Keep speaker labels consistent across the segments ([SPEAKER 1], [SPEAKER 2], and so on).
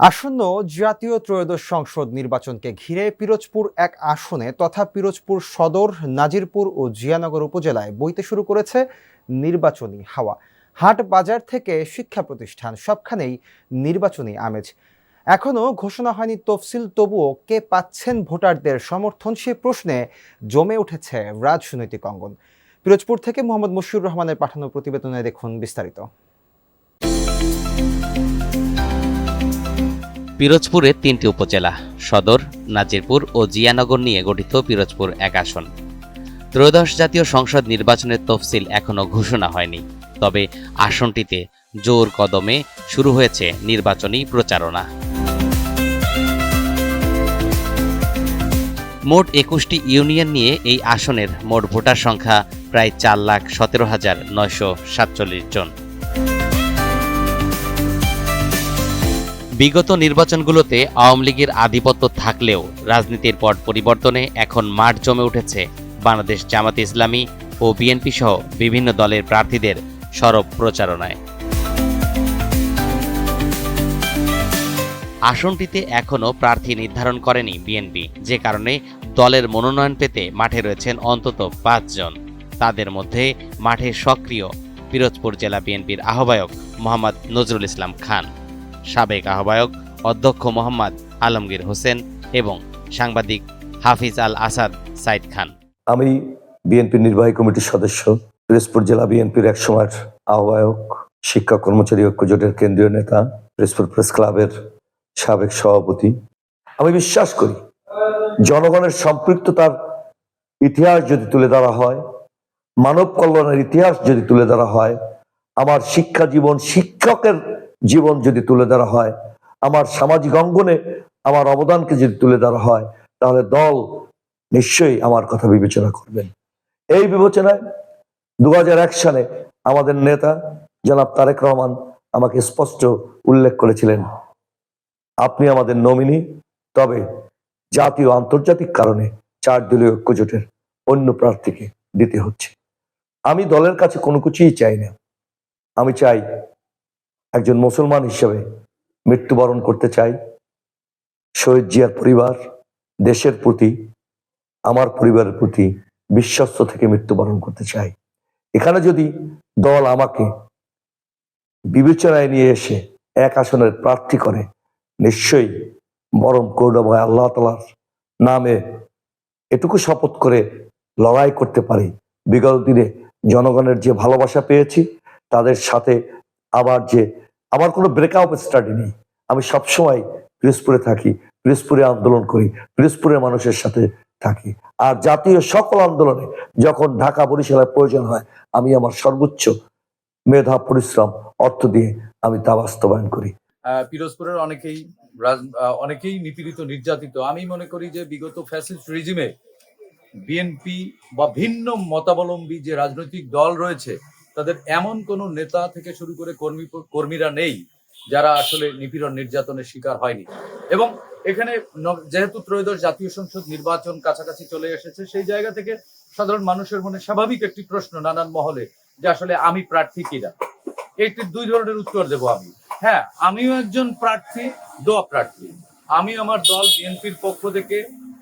[SPEAKER 1] আসন্ন জাতীয় ত্রয়োদশ সংসদ নির্বাচনকে ঘিরে পিরোজপুর এক আসনে তথা পিরোজপুর সদর, নাজিরপুর ও জিয়ানগর উপজেলায় বইতে শুরু করেছে নির্বাচনী হাওয়া। হাট বাজার থেকে শিক্ষা প্রতিষ্ঠান সবখানেই নির্বাচনী আমেজ। এখনও ঘোষণা হয়নি তফসিল, তবুও কে পাচ্ছেন ভোটারদের সমর্থন সে প্রশ্নে জমে উঠেছে রাজনৈতিক অঙ্গন। পিরোজপুর থেকে মোহাম্মদ মশিউর রহমানের পাঠানো প্রতিবেদনে দেখুন বিস্তারিত।
[SPEAKER 2] পিরোজপুরে তিনটি উপজেলা, সদর, নাজিরপুর ও জিয়ানগর নিয়ে গঠিত পিরোজপুর এক আসন। ত্রয়োদশ জাতীয় সংসদ নির্বাচনের তফসিল এখনও ঘোষণা হয়নি। তবে আসনটিতে জোর কদমে শুরু হয়েছে নির্বাচনী প্রচারণা। মোট একুশটি ইউনিয়ন নিয়ে এই আসনের মোট ভোটার সংখ্যা প্রায় চার লাখ সতেরো হাজার নয়শো সাতচল্লিশ জন। বিগত নির্বাচনগুলোতে আওয়ামী লীগের আধিপত্য থাকলেও রাজনীতির পট পরিবর্তনে এখন মাঠ জমে উঠেছে বাংলাদেশ জামাত ইসলামী ও বিএনপি সহ বিভিন্ন দলের প্রার্থীদের সরব প্রচারণায়। আসনটিতে এখনও প্রার্থী নির্ধারণ করেনি বিএনপি, যে কারণে দলের মনোনয়ন পেতে মাঠে রয়েছেন অন্তত পাঁচজন তাদের মধ্যে মাঠে সক্রিয় পিরোজপুর জেলা বিএনপির আহ্বায়ক মোহাম্মদ নজরুল ইসলাম খান। সাবেক আহ্বায়ক অধ্যক্ষ মোহাম্মদ আলমগীর হোসেন এবং সাংবাদিক হাফিজ আল আসাদ সাইদ খান।
[SPEAKER 3] আমি বিএনপির নির্বাহী কমিটির সদস্য, পিরোজপুর জেলা বিএনপির এক সময়ের আহ্বায়ক শিক্ষা কর্মচারী ঐক্য জোটের কেন্দ্রীয় নেতা, পিরোজপুর প্রেস ক্লাবের সাবেক সভাপতি। আমি বিশ্বাস করি, জনগণের সম্পৃক্ততার ইতিহাস যদি তুলে ধরা হয়, মানব কল্যাণের ইতিহাস যদি তুলে ধরা হয়, আমার শিক্ষা জীবন শিক্ষকের জীবন যদি তুলে ধরা হয়, আমার সামাজিক অঙ্গনে আমার অবদানকে যদি তুলে ধরা হয়, তাহলে দল নিশ্চয়ই আমার কথা বিবেচনা করবেন। এই বিবেচনায় দুহাজার এক সালে আমাদের নেতা জনাব তারেক রহমান আমাকে স্পষ্ট উল্লেখ করেছিলেন, আপনি আমাদের নমিনি, তবে জাতীয় আন্তর্জাতিক কারণে চার দলীয় ঐক্যজোটের অন্য প্রার্থীকে দিতে হচ্ছে। আমি দলের কাছে কোনো কিছুই চাই না। আমি চাই একজন মুসলমান হিসেবে মৃত্যুবরণ করতে চাই। শহীদ জিয়ার পরিবার, দেশের প্রতি, আমার পরিবারের প্রতি বিশ্বস্ত থেকে মৃত্যুবরণ করতে চাই। এখানে যদি দল আমাকে বিবেচনায় নিয়ে এসে এক আসনের প্রার্থী করে, নিশ্চয়ই বরং করুণাময় আল্লাহ তালার নামে এটুকু শপথ করে লড়াই করতে পারি। বিগত দিনে জনগণের যে ভালোবাসা পেয়েছি, তাদের সাথে আবার যে আমার কোনো ব্রেকআপ স্টাডি নেই। আমি সবসময় পিরোজপুরে থাকি, পিরোজপুরে আন্দোলন করি, পিরোজপুরের মানুষের সাথে থাকি। আর জাতীয় সকল আন্দোলনে যখন ঢাকা বরিশালের প্রয়োজন হয়, আমি আমার সর্বোচ্চ মেধা, পরিশ্রম, অর্থ দিয়ে আমি তা বাস্তবায়ন করি।
[SPEAKER 4] পিরোজপুরের অনেকেই অনেকেই নিপীড়িত, নির্যাতিত। আমি মনে করি যে বিগত ফ্যাসিস্ট রিজিমে বিএনপি বা ভিন্ন মতাবলম্বী যে রাজনৈতিক দল রয়েছে তাদের এমন কোন নেতা থেকে শুরু করে কর্মী কর্মীরা নেই যারা আসলে নিপীড়ন নির্যাতনের শিকার হয়নি। এবং এখানে যেহেতু ত্রয়োদশ জাতীয় সংসদ নির্বাচন কাছাকাছি চলে এসেছে, সেই জায়গা থেকে সাধারণ মানুষের মনে স্বাভাবিক একটি প্রশ্ন নানান মহলে যে আসলে আমি প্রার্থী কিনা? একটি দুই ধরনের উত্তর দেব আমি। হ্যাঁ আমিও একজন প্রার্থী, দোয়া প্রার্থী। আমি আমার দল বিএনপির পক্ষ থেকে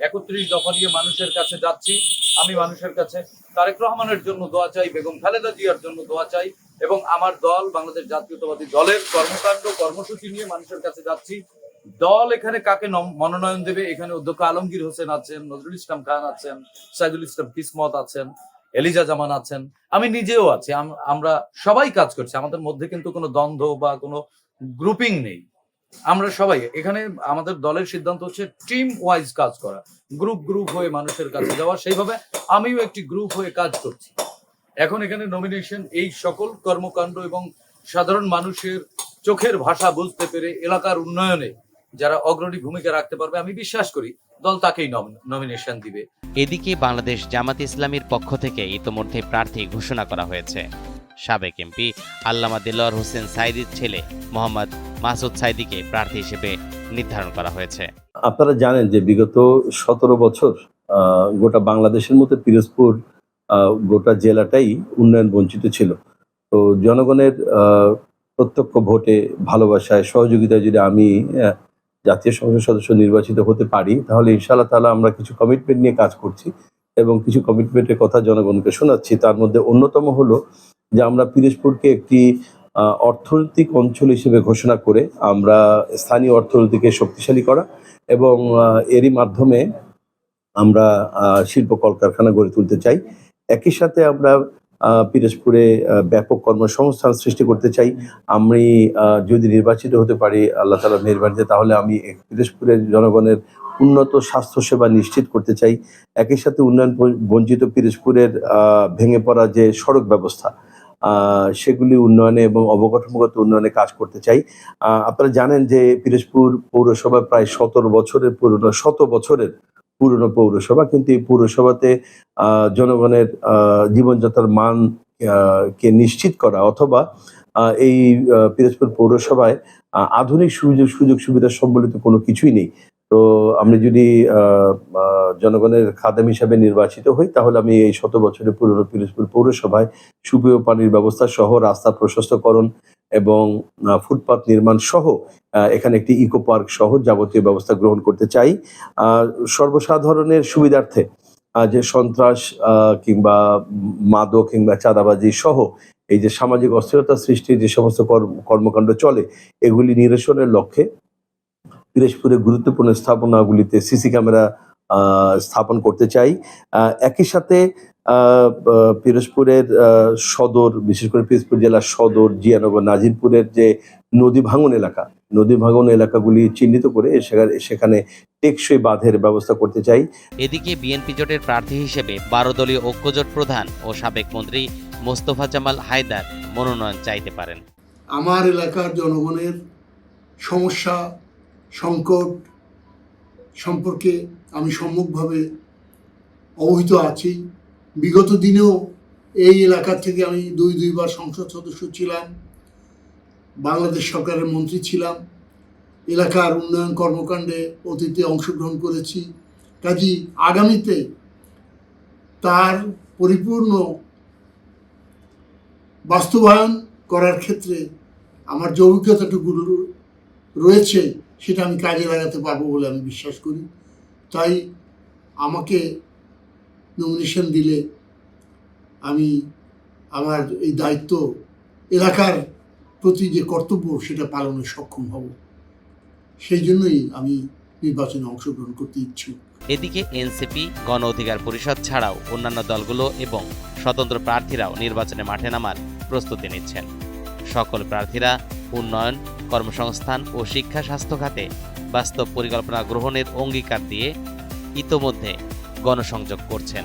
[SPEAKER 4] একত্রিশ দফা নিয়ে মানুষের কাছে যাচ্ছি। আমি মানুষের কাছে তারেক রহমানের জন্য দোয়া চাই, বেগম খালেদা জিয়ার জন্য দোয়া চাই এবং আমার দল, বাংলাদেশ জাতীয়তাবাদী দলের কর্মকাণ্ড, কর্মসূচি নিয়ে মানুষের কাছে যাচ্ছি। দল এখানে কাকে মনোনয়ন দেবে? এখানে অধ্যক্ষ আলমগীর হোসেন আছেন, নজরুল ইসলাম খান আছেন, সাইদুল ইসলাম কিসমত আছেন, এলিজা জামান আছেন। আমি নিজেও আছি, আম- আমরা সবাই কাজ করছি। আমাদের মধ্যে কিন্তু কোনো দ্বন্দ্ব বা কোনো গ্রুপিং নেই। আমরা সবাই, এখানে আমাদের দলের সিদ্ধান্ত হচ্ছে টিম ওয়াইজ কাজ করা। গ্রুপ গ্রুপ হয়ে মানুষের কাছে যাওয়া, সেইভাবে আমিও একটি গ্রুপ হয়ে কাজ করছি। এখন এখানে নমিনেশন এই সকল কর্মকাণ্ড এবং সাধারণ মানুষের চোখের ভাষা বুঝতে পেরে এলাকার উন্নয়নে যারা অগ্রণী ভূমিকা রাখতে পারবে, আমি বিশ্বাস করি দল তাকেই নমিনেশন দিবে।
[SPEAKER 2] এদিকে বাংলাদেশ জামাত ইসলামীর পক্ষ থেকে ইতোমধ্যে প্রার্থী ঘোষণা করা হয়েছে। সাবেক এমপি আল্লামা দিলওয়ার হোসেন সাইদির ছেলে মোহাম্মদ মাসুদ সাইদিকে প্রার্থী হিসেবে নির্ধারণ করা হয়েছে।
[SPEAKER 5] আপনারা জানেন যে বিগত সতেরো বছর গোটা বাংলাদেশের মধ্যে পিরোজপুর গোটা জেলাটাই উন্নয়ন বঞ্চিত ছিল। তো জনগণের প্রত্যক্ষ ভোটে ভালোবাসায়, সহযোগিতায় যদি আমি জাতীয় সংসদ সদস্য নির্বাচিত হতে পারি, তাহলে ইনশাআল্লাহ তাআলা আমরা কিছু কমিটমেন্ট নিয়ে কাজ করছি এবং কিছু কমিটমেন্টের কথা জনগণকে শোনাচ্ছি। তার মধ্যে অন্যতম হলো যে আমরা পিরোজপুরকে একটি অর্থনৈতিক অঞ্চল হিসেবে ঘোষণা করে আমরা স্থানীয় অর্থনীতিকে শক্তিশালী করা এবং এরই মাধ্যমে আমরা শিল্প কলকারখানা গড়ে তুলতে চাই। একই সাথে আমরা পিরোজপুরে ব্যাপক কর্মসংস্থান সৃষ্টি করতে চাই। আমি যদি নির্বাচিত হতে পারি, আল্লাহ তালা মেহরবানিতে, তাহলে আমি পিরোজপুরের জনগণের উন্নত স্বাস্থ্যসেবা নিশ্চিত করতে চাই। একই সাথে উন্নয়ন বঞ্চিত পিরোজপুরের ভেঙে পড়া যে সড়ক ব্যবস্থা সেগুলি উন্নয়নে এবং অবকাঠামোগত উন্নয়নে কাজ করতে চাই। আপনারা জানেন যে পিরোজপুর পৌরসভা প্রায় সতেরো বছরের পুরনো, শত বছরের পুরনো পৌরসভা। কিন্তু এই পৌরসভাতে জনগণের জীবনযাত্রার মান কে নিশ্চিত করা অথবা এই পিরোজপুর পৌরসভায় আধুনিক সুযোগ সুযোগ সুবিধা সম্বলিত কোনো কিছুই নেই। তো আমি যদি জনগণের খাদেম হিসাবে নির্বাচিত হই তাহলে আমি এই শত বছরের পুরনো পিরোজপুর পৌরসভায় সুপেয় পানির ব্যবস্থা সহ রাস্তা প্রশস্তকরণ এবং আহ, ফুটপাত নির্মাণ সহ এখানে একটি ইকো পার্ক সহ যাবতীয় ব্যবস্থা গ্রহণ করতে চাই। সর্বসাধারণের সুবিধার্থে যে সন্ত্রাস কিংবা মাদক কিংবা চাঁদাবাজি সহ এই যে সামাজিক অস্থিরতা সৃষ্টির যে সমস্ত কর্ম- কর্মকাণ্ড চলে এগুলি নিরসনের লক্ষ্যে পিরোজপুরের গুরুত্বপূর্ণ স্থাপনাগুলিতে সিসি ক্যামেরা স্থাপন করতে চাই। একই সাথে পিরোজপুরের সদর বিশেষ করে পিরোজপুর জেলার সদর জিয়ানগর নাজিরপুরের যে নদী ভাঙন এলাকা নদী ভাঙন এলাকাগুলি চিহ্নিত করে সেখানে সেখানে টেকসই বাঁধের ব্যবস্থা করতে চাই।
[SPEAKER 2] এদিকে বিএনপি জোটের প্রার্থী হিসেবে বারো দলীয় ঐক্যজোট প্রধান ও সাবেক মন্ত্রী মোস্তফা জামাল হায়দার মনোনয়ন চাইতে পারেন।
[SPEAKER 6] আমার এলাকার জনগণের সমস্যা সংকট সম্পর্কে আমি সম্মুখভাবে অবহিত আছি। বিগত দিনেও এই এলাকা থেকে আমি দুই, দুইবার সংসদ সদস্য ছিলাম, বাংলাদেশ সরকারের মন্ত্রী ছিলাম, এলাকার উন্নয়ন কর্মকাণ্ডে অতীতে অংশগ্রহণ করেছি। কাজী আগামীতে তার পরিপূর্ণ বাস্তবায়ন করার ক্ষেত্রে আমার যে অভিজ্ঞতাটুকু রয়েছে সেটা আমি কাজে লাগাতে পারব বলে আমি বিশ্বাস করি। তাই আমাকে নমিনেশন দিলে আমি আমার এই দায়িত্ব এলাকার প্রতি যে কর্তব্য সেটা পালনে সক্ষম হব। সেই জন্যই আমি নির্বাচনে অংশগ্রহণ করতে ইচ্ছুক।
[SPEAKER 2] এদিকে এনসিপি, গণ অধিকার পরিষদ ছাড়াও অন্যান্য দলগুলো এবং স্বতন্ত্র প্রার্থীরাও নির্বাচনে মাঠে নামার প্রস্তুতি নিচ্ছেন। সকল প্রার্থীরা উন্নয়ন কর্মসংস্থান ও শিক্ষা স্বাস্থ্য খাতে বাস্তব পরিকল্পনা গ্রহণের অঙ্গীকার দিয়ে ইতোমধ্যে গণসংযোগ করছেন।